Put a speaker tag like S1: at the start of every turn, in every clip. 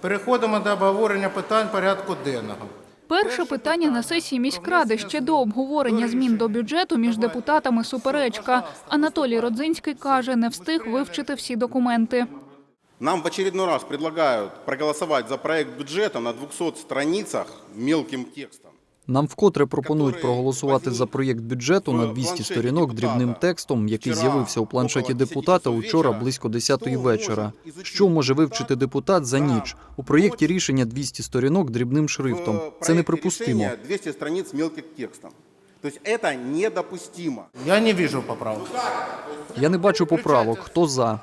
S1: Переходимо до обговорення питань порядку денного.
S2: Перше питання на сесії міськради ще до обговорення змін до бюджету між депутатами суперечка. Анатолій Родзинський каже, не встиг вивчити всі документи.
S3: Нам в очередной раз предлагают проголосовать за проект бюджета на 200 страницах мелким текстом.
S4: Нам вкотре пропонують проголосувати за проєкт бюджету на 200 сторінок дрібним текстом, який з'явився у планшеті депутата учора близько 10-ї вечора. Що може вивчити депутат за ніч? У проєкті рішення 200 сторінок дрібним шрифтом. Це неприпустимо.
S3: решения 200 страниц мелким текстом. То есть это недопустимо.
S1: Я не вижу поправок.
S4: Я не бачу поправок. Хто за?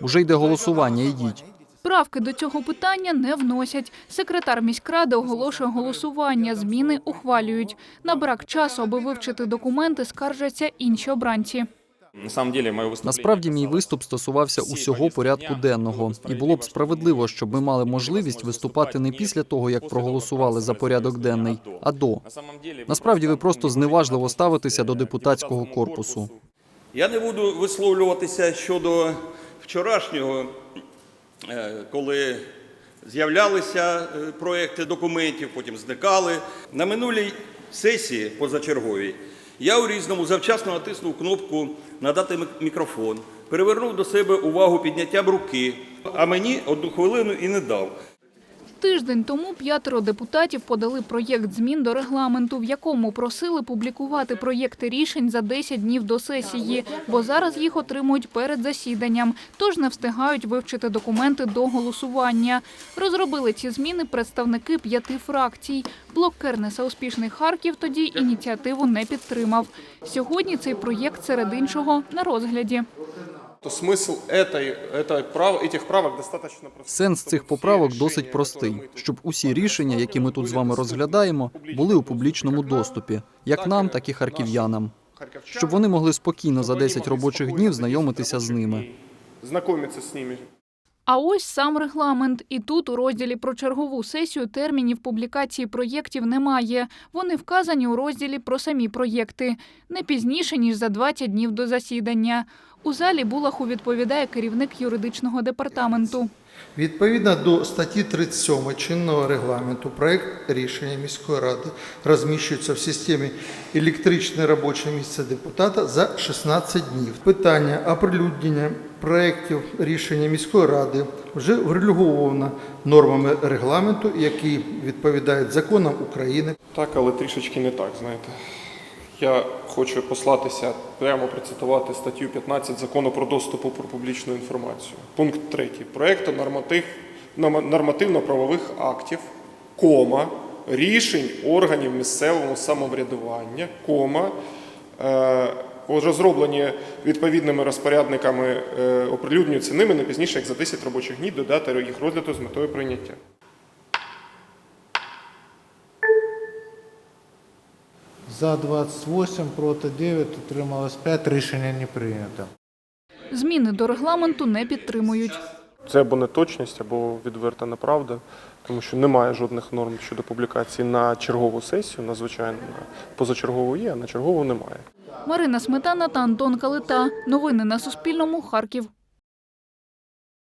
S4: Уже йде голосування. Ідіть.
S2: Правки до цього питання не вносять. Секретар міськради оголошує голосування. Зміни ухвалюють. На брак часу, аби вивчити документи, скаржаться інші обранці.
S5: На самом деле, моє виступлення
S4: Насправді мій виступ стосувався усього порядку денного, і було б справедливо, щоб ми мали можливість виступати не після того, як проголосували за порядок денний, а до. Насправді ви просто зневажливо ставитеся до депутатського корпусу.
S6: Я не буду висловлюватися щодо вчорашнього, коли з'являлися е, проекти документів, потім зникали. На минулій сесії позачерговій я у різному завчасно натиснув кнопку Надати мікрофон, перевернув до себе увагу підняттям руки, а мені одну хвилину і не дав.
S2: Тиждень тому п'ятеро депутатів подали проєкт змін до регламенту, в якому просили публікувати проєкти рішень за 10 днів до сесії, бо зараз їх отримують перед засіданням, тож не встигають вивчити документи до голосування. Розробили ці зміни представники п'яти фракцій. Блок Кернеса «Успішний Харків» тоді ініціативу не підтримав. Сьогодні цей проєкт серед іншого на розгляді
S7: то смысл этой, этой прав, этих правок достаточно простой.
S4: Сенс цих поправок досить простий, щоб усі рішення, які ми тут з вами розглядаємо, були у публічному доступі, як нам, так і харків'янам. Щоб вони могли спокійно за 10 робочих днів знайомитися з ними.
S7: Знакомиться с ними.
S2: А ось сам регламент. І тут у розділі про чергову сесію термінів публікації проєктів немає. Вони вказані у розділі про самі проєкти. Не пізніше, ніж за 20 днів до засідання. У залі Булаху відповідає керівник юридичного департаменту.
S8: Відповідно до статті 37 чинного регламенту, проект рішення міської ради розміщується в системі електричне робоче місце депутата за 16 днів. Питання оприлюднення проєктів рішення міської ради вже врегульовано нормами регламенту, які відповідають законам України.
S7: Так, але трішечки не так, знаєте. Я хочу послатися, прямо процитувати статтю 15 Закону про доступ про публічну інформацію. Пункт 3. Проекту норматив, нормативно-правових актів, кома, рішень органів місцевого самоврядування, кома, е, розроблені відповідними розпорядниками, е, оприлюднюються ними не пізніше, як за 10 робочих днів до дати їх розгляду з метою прийняття.
S9: За 28, проти 9, утрималось 5, рішення не прийнято.
S2: Зміни до регламенту не підтримують.
S7: Це або неточність, або відверта неправда, тому що немає жодних норм щодо публікації на чергову сесію, на звичайну позачергову є, а на чергову немає.
S2: Марина Сметана та Антон Калита. Новини на Суспільному. Харків.